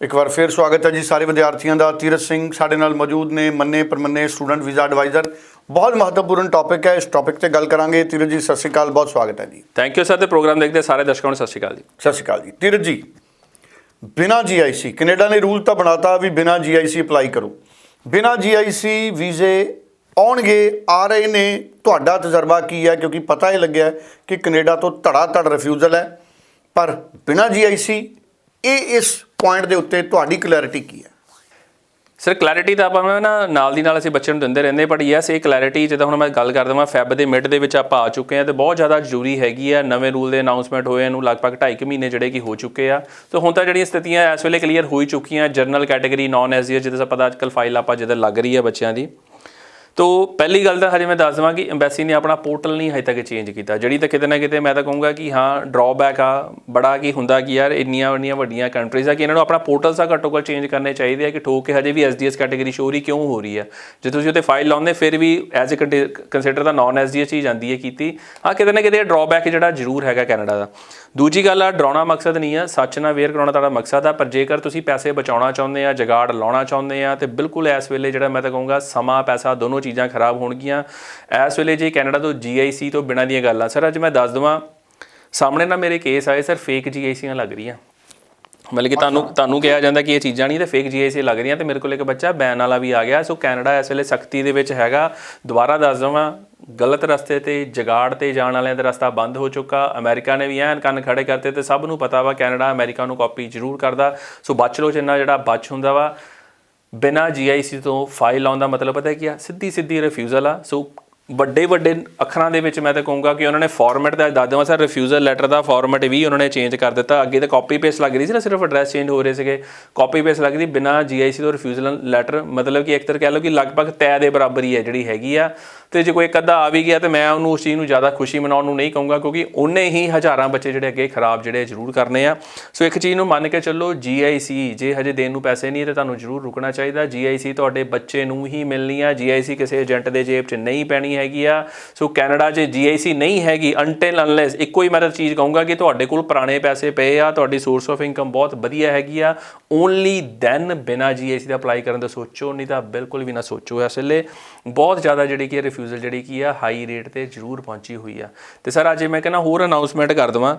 ਇੱਕ ਵਾਰ ਫਿਰ ਸਵਾਗਤ ਹੈ ਜੀ ਸਾਰੇ ਵਿਦਿਆਰਥੀਆਂ ਦਾ। ਤੀਰਥ ਸਿੰਘ ਸਾਡੇ ਨਾਲ ਮੌਜੂਦ ਨੇ ਮੰਨੇ ਪਰਮੰਨੇ ਸਟੂਡੈਂਟ ਵੀਜ਼ਾ ਐਡਵਾਈਜ਼ਰ। ਬਹੁਤ ਮਹੱਤਵਪੂਰਨ ਟੌਪਿਕ ਹੈ ਇਸ ਟੌਪਿਕ ਤੇ ਗੱਲ ਕਰਾਂਗੇ। ਤੀਰਥ ਜੀ ਸਤਿ ਸ਼੍ਰੀ ਅਕਾਲ ਬਹੁਤ ਸਵਾਗਤ ਹੈ ਜੀ। ਥੈਂਕ ਯੂ ਸਰ ਤੇ ਪ੍ਰੋਗਰਾਮ ਦੇਖਦੇ ਸਾਰੇ ਦਰਸ਼ਕਾਂ ਨੂੰ ਸਤਿ ਸ਼੍ਰੀ ਅਕਾਲ ਜੀ। ਸਤਿ ਸ਼੍ਰੀ ਅਕਾਲ ਜੀ। ਤੀਰਥ ਜੀ ਬਿਨਾ ਜੀਆਈਸੀ ਕੈਨੇਡਾ ਨੇ ਰੂਲ ਤਾਂ ਬਣਾਤਾ ਵੀ ਬਿਨਾ ਜੀਆਈਸੀ ਅਪਲਾਈ ਕਰੋ। ਬਿਨਾ ਜੀਆਈਸੀ ਵੀਜ਼ੇ ਆਉਣਗੇ ਆ ਰਹੇ ਨੇ। ਤੁਹਾਡਾ ਤਜਰਬਾ ਕੀ ਹੈ? ਕਿਉਂਕਿ ਪਤਾ ਹੀ ਲੱਗਿਆ ਕਿ ਕੈਨੇਡਾ ਤੋਂ ਧੜਾ ਧੜ ਰਿਫਿਊਜ਼ਲ ਹੈ। ਪਰ ਬਿਨਾ ਜੀਆਈਸੀ ਇਹ ਇਸ ਪੁਆਇੰਟ ਦੇ ਉੱਤੇ ਤੁਹਾਡੀ ਕਲੈਰਿਟੀ ਕੀ ਹੈ? ਸਰ ਕਲੈਰਿਟੀ ਤਾਂ ਆਪਾਂ ਮੈਂ ਨਾ ਨਾਲ ਦੀ ਨਾਲ ਅਸੀਂ ਬੱਚਿਆਂ ਨੂੰ ਦਿੰਦੇ ਰਹਿੰਦੇ ਬਟ ਯੈਸ ਇਹ ਕਲੈਰਿਟੀ ਜਿੱਦਾਂ ਹੁਣ ਮੈਂ ਗੱਲ ਕਰਦਾ ਹਾਂ ਫੈਬ ਦੇ ਮਿਡ ਦੇ ਵਿੱਚ ਆਪਾਂ ਆ ਚੁੱਕੇ ਹਾਂ ਤੇ ਬਹੁਤ ਜ਼ਿਆਦਾ ਜ਼ਰੂਰੀ ਹੈਗੀ ਆ, ਨਵੇਂ ਰੂਲ ਦੇ ਅਨਾਉਂਸਮੈਂਟ ਹੋਏ ਇਹਨੂੰ ਲਗਭਗ 2.5 ਮਹੀਨੇ ਜਿਹੜੇ ਕਿ ਹੋ ਚੁੱਕੇ ਆ। ਤੇ ਹੁਣ ਤਾਂ ਜਿਹੜੀਆਂ ਸਥਿਤੀਆਂ ਇਸ ਵੇਲੇ ਕਲੀਅਰ ਹੋਈ ਚੁੱਕੀਆਂ ਜਰਨਲ ਕੈਟਾਗਰੀ ਨਾਨ ਐਸਜੀਐਸ ਜਿਹਦੇ ਪਤਾ ਅੱਜਕੱਲ ਫਾਈਲ ਆਪਾਂ ਜਿਹਦੇ ਲੱਗ ਰਹੀ ਹੈ ਬੱਚਿਆਂ ਦੀ। ਤੋ ਪਹਿਲੀ ਗੱਲ ਤਾਂ ਹਜੇ ਮੈਂ ਦੱਸ ਦਵਾਂ ਕਿ ਐਮਬੈਸੀ ਨੇ ਆਪਣਾ ਪੋਰਟਲ ਨਹੀਂ ਹਜੇ ਤੱਕ ਚੇਂਜ ਕੀਤਾ। ਜਿਹੜੀ ਤਾਂ ਕਿਤੇ ਨਾ ਕਿਤੇ ਮੈਂ ਤਾਂ ਕਹੂੰਗਾ ਕਿ ਹਾਂ ਡਰਾਬੈਕ ਆ, ਬੜਾ ਕੀ ਹੁੰਦਾ ਕਿ ਯਾਰ ਇੰਨੀਆਂ ਇੰਨੀਆਂ ਵੱਡੀਆਂ ਕੰਟਰੀਜ਼ ਆ ਕਿ ਇਹਨਾਂ ਨੂੰ ਆਪਣਾ ਪੋਰਟਲ ਸਾ ਘੱਟੋ ਘੱਟ ਚੇਂਜ ਕਰਨੇ ਚਾਹੀਦੇ ਆ ਕਿ ਠੋਕ ਕੇ ਹਜੇ ਵੀ ਐਸਡੀਐਸ ਕੈਟਾਗਰੀ ਸ਼ੋਅ ਰਹੀ ਕਿਉਂ ਹੋ ਰਹੀ ਹੈ ਜੇ ਤੁਸੀਂ ਉੱਤੇ ਫਾਈਲ ਲਾਉਂਦੇ, ਫਿਰ ਵੀ ਐਜ਼ ਅ ਕੰਸੀਡਰ ਦਾ ਨਾਨ ਐਸਡੀਐਸ ਹੀ ਜਾਂਦੀ ਹੈ ਕੀਤੀ। ਹਾਂ, ਕਿਤੇ ਨਾ ਕਿਤੇ ਡਰਾਬੈਕ ਜਿਹੜਾ ਜ਼ਰੂਰ ਹੈਗਾ ਕੈਨੇਡਾ ਦਾ। ਦੂਜੀ ਗੱਲ ਆ, ਡਰਾਉਣਾ ਮਕਸਦ ਨਹੀਂ ਆ, ਸੱਚ ਨਾਲ ਵੇਅਰ ਕਰਾਉਣਾ ਤੁਹਾਡਾ ਮਕਸਦ ਆ, ਪਰ ਜੇਕਰ ਤੁਸੀਂ ਪੈਸੇ ਬਚਾਉਣਾ ਚਾਹੁੰਦੇ ਆ, ਜਗਾੜ ਲਾਉਣਾ ਚਾਹੁੰਦੇ ਆ, ਤੇ ਬਿਲਕੁਲ ਇਸ ਵੇਲੇ ਜਿਹੜਾ ਮੈਂ ਤਾਂ ਕਹੂੰਗਾ, ਸਮਾਂ, ਪੈਸਾ ਦੋਨੋਂ ਚੀਜ਼ਾਂ ਖਰਾਬ ਹੋਣਗੀਆਂ। ਇਸ ਵੇਲੇ ਜੇ ਕੈਨੇਡਾ ਤੋਂ ਜੀਆਈਸੀ ਤੋਂ ਬਿਨਾਂ ਦੀਆਂ ਗੱਲਾਂ ਸਰ ਅੱਜ ਮੈਂ ਦੱਸ ਦਵਾਂ ਸਾਹਮਣੇ ਨਾ ਮੇਰੇ ਕੇਸ ਆਏ ਸਰ ਫੇਕ ਜੀਆਈਸੀਆਂ ਲੱਗ ਰਹੀਆਂ। ਮਤਲਬ ਕਿ ਤੁਹਾਨੂੰ ਤੁਹਾਨੂੰ ਕਿਹਾ ਜਾਂਦਾ ਕਿ ਇਹ ਚੀਜ਼ਾਂ ਨਹੀਂ ਤੇ ਫੇਕ ਜੀਆਈਸੀ ਲੱਗ ਰਹੀਆਂ ਤੇ ਮੇਰੇ ਕੋਲ ਇੱਕ ਬੱਚਾ ਬੈਨ ਵਾਲਾ ਵੀ ਆ ਗਿਆ। ਸੋ ਕੈਨੇਡਾ ਇਸ ਵੇਲੇ ਸਖਤੀ ਦੇ ਵਿੱਚ ਹੈਗਾ। ਦੁਬਾਰਾ ਦੱਸ ਦਵਾਂ ਗਲਤ ਰਸਤੇ ਤੇ ਜਗਾੜ ਤੇ ਜਾਣ ਵਾਲਿਆਂ ਦਾ ਰਸਤਾ ਬੰਦ ਹੋ ਚੁੱਕਾ। ਅਮਰੀਕਾ ਨੇ ਵੀ ਐਨ ਕੰਨ ਖੜੇ ਕਰਤੇ ਤੇ ਸਭ ਨੂੰ ਪਤਾ ਵਾ ਕੈਨੇਡਾ ਅਮਰੀਕਾ ਨੂੰ ਕਾਪੀ ਜ਼ਰੂਰ ਕਰਦਾ। ਸੋ ਬਚ ਲੋ ਜਿੰਨਾ ਜਿਹੜਾ ਬਚ ਹੁੰਦਾ ਵਾ। ਬਿਨਾ ਜੀਆਈਸੀ ਤੋਂ ਫਾਈਲ ਆਉਣ ਦਾ ਮਤਲਬ ਪਤਾ ਕੀ ਆ? ਸਿੱਧੀ ਸਿੱਧੀ ਰਿਫਿਊਜ਼ਲ ਆ। ਸੋ ਵੱਡੇ ਵੱਡੇ ਅੱਖਰਾਂ ਦੇ ਵਿੱਚ ਮੈਂ ਤਾਂ ਕਹੂੰਗਾ ਕਿ ਉਹਨਾਂ ਨੇ ਫਾਰਮੈਟ ਦਾ, ਦੱਸ ਦੇਵਾਂ ਸਰ ਰਿਫਿਊਜ਼ਲ ਲੈਟਰ ਦਾ ਫਾਰਮੈਟ ਵੀ ਉਹਨਾਂ ਨੇ ਚੇਂਜ ਕਰ ਦਿੱਤਾ। ਅੱਗੇ ਤਾਂ ਕਾਪੀ ਪੇਸਟ ਲੱਗ ਰਹੀ ਸੀ ਨਾ, ਸਿਰਫ ਐਡਰੈਸ ਚੇਂਜ ਹੋ ਰਹੇ ਸੀਗੇ। ਕਾਪੀ ਪੇਸਟ ਲੱਗਦੀ ਬਿਨਾ ਜੀਆਈਸੀ ਤੋਂ ਰਿਫਿਊਜ਼ਲ ਲੈਟਰ ਮਤਲਬ ਕਿ ਇੱਕ ਤਰ੍ਹਾਂ ਕਹਿ ਲਓ ਕਿ ਲਗਭਗ ਤੈਅ ਦੇ ਬਰਾਬਰ ਹੀ ਹੈ ਜਿਹੜੀ ਹੈਗੀ ਆ। ਤੇ ਜੇ ਕੋਈ ਇੱਕ ਅੱਧਾ ਆ ਵੀ ਗਿਆ ਤੇ ਮੈਂ ਉਹਨੂੰ ਉਸ ਚੀਜ਼ ਨੂੰ ਜ਼ਿਆਦਾ ਖੁਸ਼ੀ ਮਨਾਉਣ ਨੂੰ ਨਹੀਂ ਕਹੂੰਗਾ, ਕਿਉਂਕਿ ਉਹਨੇ ਹੀ ਹਜ਼ਾਰਾਂ ਬੱਚੇ ਜਿਹੜੇ ਅੱਗੇ ਖਰਾਬ ਜਿਹੜੇ ਜ਼ਰੂਰ ਕਰਨੇ ਆ। ਸੋ ਇੱਕ ਚੀਜ਼ ਨੂੰ ਮੰਨ ਕੇ ਚੱਲੋ ਜੀਆਈਸੀ ਜੇ ਹਜੇ ਦੇਣ ਨੂੰ ਪੈਸੇ ਨਹੀਂ ਤੇ ਤੁਹਾਨੂੰ ਜ਼ਰੂਰ ਰੁਕਣਾ ਚਾਹੀਦਾ। ਜੀਆਈਸੀ ਤੁਹਾਡੇ ਬੱਚੇ ਨੂੰ ਹੀ ਮਿਲਣੀ ਆ। ਜੀਆਈਸੀ ਕਿਸੇ ਏਜੰਟ ਦੇ ਜੇਬ 'ਚ ਨਹੀਂ ਪੈਣੀ ਹੈਗੀ ਆ। ਸੋ ਕੈਨੇਡਾ 'ਚ ਜੀਆਈਸੀ ਨਹੀਂ ਹੈਗੀ ਅਨਟਿਲ ਅਨਲੈਸ ਇੱਕੋ ਹੀ ਮੈਂ ਤਾਂ ਚੀਜ਼ ਕਹੂੰਗਾ ਕਿ ਤੁਹਾਡੇ ਕੋਲ ਪੁਰਾਣੇ ਪੈਸੇ ਪਏ ਆ, ਤੁਹਾਡੀ ਸੋਰਸ ਆਫ ਇਨਕਮ ਬਹੁਤ ਵਧੀਆ ਹੈਗੀ ਆ। ਓਨਲੀ ਦੈਨ ਬਿਨਾ ਜੀਆਈਸੀ ਦਾ ਅਪਲਾਈ ਕਰਨ ਦਾ ਸੋਚੋ, ਨਹੀਂ ਤਾਂ ਬਿਲਕੁਲ ਵੀ ਨਾ ਸੋਚੋ ਇਸ ਵੇਲੇ। ਬਹੁਤ ਜ਼ਿਆਦਾ ਜਿਹੜੀ ਕਿ ਰਿਫਿਊਜ਼ਲ ਜਿਹੜੀ ਕੀ ਆ ਹਾਈ ਰੇਟ ਤੇ ਜ਼ਰੂਰ ਪਹੁੰਚੀ ਹੋਈ ਆ। ਤੇ ਸਰ ਅੱਜ ਮੈਂ ਕਹਿੰਦਾ ਹੋਰ ਅਨਾਉਂਸਮੈਂਟ ਕਰ ਦਵਾਂ।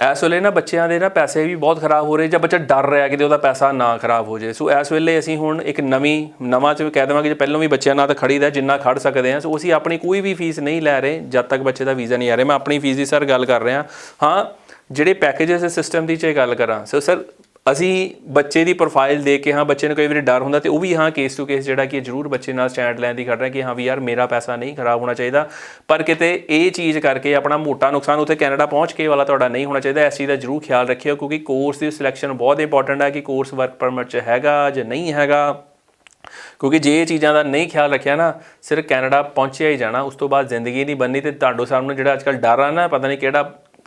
ਇਸ ਵੇਲੇ ਨਾ ਬੱਚਿਆਂ ਦੇ ਨਾ ਪੈਸੇ ਵੀ ਬਹੁਤ ਖਰਾਬ ਹੋ ਰਹੇ, ਜਾਂ ਬੱਚਾ ਡਰ ਰਿਹਾ ਕਿ ਉਹਦਾ ਪੈਸਾ ਨਾ ਖਰਾਬ ਹੋ ਜਾਏ। ਸੋ ਇਸ ਵੇਲੇ ਅਸੀਂ ਹੁਣ ਇੱਕ ਨਵੀਂ, ਨਵਾਂ ਚ ਕਹਿ ਦੇਵਾਂਗੇ, ਜੇ ਪਹਿਲਾਂ ਵੀ ਬੱਚਿਆਂ ਨਾਲ ਤਾਂ ਖੜੀਦਾ ਜਿੰਨਾ ਖੜ ਸਕਦੇ ਆ ਸੋ ਅਸੀਂ ਆਪਣੀ ਕੋਈ ਵੀ ਫੀਸ ਨਹੀਂ ਲੈ ਰਹੇ, ਜਦ ਤੱਕ ਬੱਚੇ ਦਾ ਵੀਜ਼ਾ ਨਹੀਂ ਆ ਰਿਹਾ। ਮੈਂ ਆਪਣੀ ਫੀਸ ਦੀ ਸਰ ਗੱਲ ਕਰ ਰਿਹਾ। ਹਾਂ, ਜਿਹੜੇ ਪੈਕੇजेस ਸਿਸਟਮ ਦੀ ਚ ਗੱਲ ਕਰਾਂ। ਸੋ ਸਰ ਅਸੀਂ ਬੱਚੇ ਦੀ ਪ੍ਰੋਫਾਈਲ ਦੇਖ ਕੇ ਹਾਂ, ਬੱਚੇ ਨੂੰ ਕਈ ਵਾਰੀ ਡਰ ਹੁੰਦਾ ਤੇ ਉਹ ਵੀ ਹਾਂ ਕੇਸ ਟੂ ਕੇਸ ਜਿਹੜਾ ਕਿ ਜ਼ਰੂਰ ਬੱਚੇ ਨਾਲ ਸਟੈਂਡ ਲੈਣ ਦੀ ਖੜ ਰਿਹਾ ਕਿ ਹਾਂ ਵੀ ਯਾਰ ਮੇਰਾ ਪੈਸਾ ਨਹੀਂ ਖਰਾਬ ਹੋਣਾ ਚਾਹੀਦਾ। ਪਰ ਕਿਤੇ ਇਹ ਚੀਜ਼ ਕਰਕੇ ਆਪਣਾ ਮੋਟਾ ਨੁਕਸਾਨ ਉੱਥੇ ਕੈਨੇਡਾ ਪਹੁੰਚ ਕੇ ਵਾਲਾ ਤੁਹਾਡਾ ਨਹੀਂ ਹੋਣਾ ਚਾਹੀਦਾ, ਇਸ ਚੀਜ਼ ਦਾ ਜ਼ਰੂਰ ਖਿਆਲ ਰੱਖਿਓ ਕਿਉਂਕਿ ਕੋਰਸ ਦੀ ਸਿਲੈਕਸ਼ਨ ਬਹੁਤ ਇੰਪੋਰਟੈਂਟ ਹੈ ਕਿ ਕੋਰਸ ਵਰਕ ਪਰਮਿਟ 'ਚ ਹੈਗਾ ਜਾਂ ਨਹੀਂ ਹੈਗਾ। ਕਿਉਂਕਿ ਜੇ ਇਹ ਚੀਜ਼ਾਂ ਦਾ ਨਹੀਂ ਖਿਆਲ ਰੱਖਿਆ ਨਾ, ਸਿਰਫ ਕੈਨੇਡਾ ਪਹੁੰਚਿਆ ਹੀ ਜਾਣਾ, ਉਸ ਤੋਂ ਬਾਅਦ ਜ਼ਿੰਦਗੀ ਨਹੀਂ ਬਣਨੀ ਤੇ ਤੁਹਾਡੇ ਸਾਹਮਣੇ ਜਿਹੜਾ ਅੱਜਕੱਲ ਡਰ ਆ ਨਾ, ਪਤਾ ਨਹੀਂ ਕਿਹੜਾ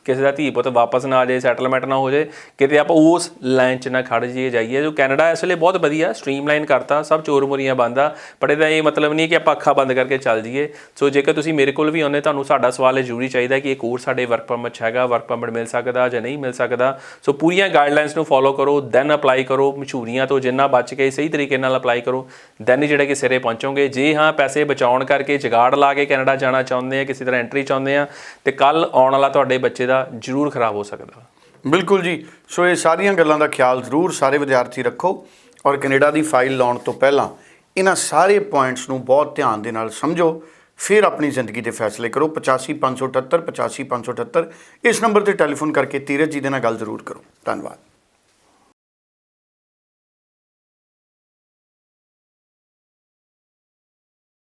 ਕਿਸੇ ਦਾ ਧੀ ਪੁੱਤ ਵਾਪਸ ਨਾ ਆ ਜਾਏ ਸੈਟਲਮੈਂਟ ਨਾ ਹੋ ਜਾਏ, ਕਿਤੇ ਆਪਾਂ ਉਸ ਲਾਈਨ 'ਚ ਨਾ ਖੜ ਜਾਈਏ ਜਾਈਏ ਜੋ ਕੈਨੇਡਾ ਇਸ ਵੇਲੇ ਬਹੁਤ ਵਧੀਆ ਸਟ੍ਰੀਮਲਾਈਨ ਕਰਤਾ, ਸਭ ਚੋਰ ਮੁਰੀਆਂ ਬੰਦ ਆ, ਪਰ ਇਹਦਾ ਇਹ ਮਤਲਬ ਨਹੀਂ ਕਿ ਆਪਾਂ ਅੱਖਾਂ ਬੰਦ ਕਰਕੇ ਚੱਲ ਜਾਈਏ। ਸੋ ਜੇਕਰ ਤੁਸੀਂ ਮੇਰੇ ਕੋਲ ਵੀ ਆਉਂਦੇ, ਤੁਹਾਨੂੰ ਸਾਡਾ ਸਵਾਲ ਇਹ ਜ਼ਰੂਰੀ ਚਾਹੀਦਾ ਕਿ ਇਹ ਕੋਰਸ ਸਾਡੇ ਵਰਕ ਪਰਮਿਟ 'ਚ ਹੈਗਾ ਵਰਕ ਪਰਮਿਟ ਮਿਲ ਸਕਦਾ ਜਾਂ ਨਹੀਂ ਮਿਲ ਸਕਦਾ। ਸੋ ਪੂਰੀਆਂ ਗਾਈਡਲਾਈਨਸ ਨੂੰ ਫੋਲੋ ਕਰੋ ਦੈਨ ਅਪਲਾਈ ਕਰੋ, ਮਸ਼ਹੂਰੀਆਂ ਤੋਂ ਜਿੰਨਾ ਬਚ ਕੇ ਸਹੀ ਤਰੀਕੇ ਨਾਲ ਅਪਲਾਈ ਕਰੋ ਦੈਨ ਹੀ ਜਿਹੜੇ ਕਿ ਸਿਰੇ ਪਹੁੰਚੋਗੇ। ਜੇ ਹਾਂ ਪੈਸੇ ਬਚਾਉਣ ਕਰਕੇ ਜਗਾੜ ਲਾ ਕੇ ਕੈਨੇਡਾ ਜਾਣਾ ਚਾਹੁੰਦੇ ਆ, ਕਿਸੇ ਤਰ੍ਹਾਂ ਐਂਟਰੀ ਚਾਹੁੰਦੇ ਆ, ਤੇ ਕੱਲ ਆਉਣ ਵਾਲਾ ਤੁਹਾਡੇ ਬੱਚੇ ਦਾ ਜ਼ਰੂਰ ਖਰਾਬ ਹੋ ਸਕਦਾ। ਬਿਲਕੁਲ ਜੀ। ਸੋ ਇਹ ਸਾਰੀਆਂ ਗੱਲਾਂ ਦਾ ਖਿਆਲ ਜ਼ਰੂਰ ਸਾਰੇ ਵਿਦਿਆਰਥੀ ਰੱਖੋ ਔਰ ਕੈਨੇਡਾ ਦੀ ਫਾਈਲ ਲਾਉਣ ਤੋਂ ਪਹਿਲਾਂ ਇਹਨਾਂ ਸਾਰੇ ਪੁਆਇੰਟਸ ਨੂੰ ਬਹੁਤ ਧਿਆਨ ਦੇ ਨਾਲ ਸਮਝੋ। ਫਿਰ ਆਪਣੀ ਜ਼ਿੰਦਗੀ ਦੇ ਫੈਸਲੇ ਕਰੋ। 85578 85578 ਇਸ ਨੰਬਰ ਤੇ ਟੈਲੀਫੋਨ ਕਰਕੇ ਤੀਰਜ ਜੀ ਦੇ ਨਾਲ ਗੱਲ ਜ਼ਰੂਰ ਕਰੋ। ਧੰਨਵਾਦ।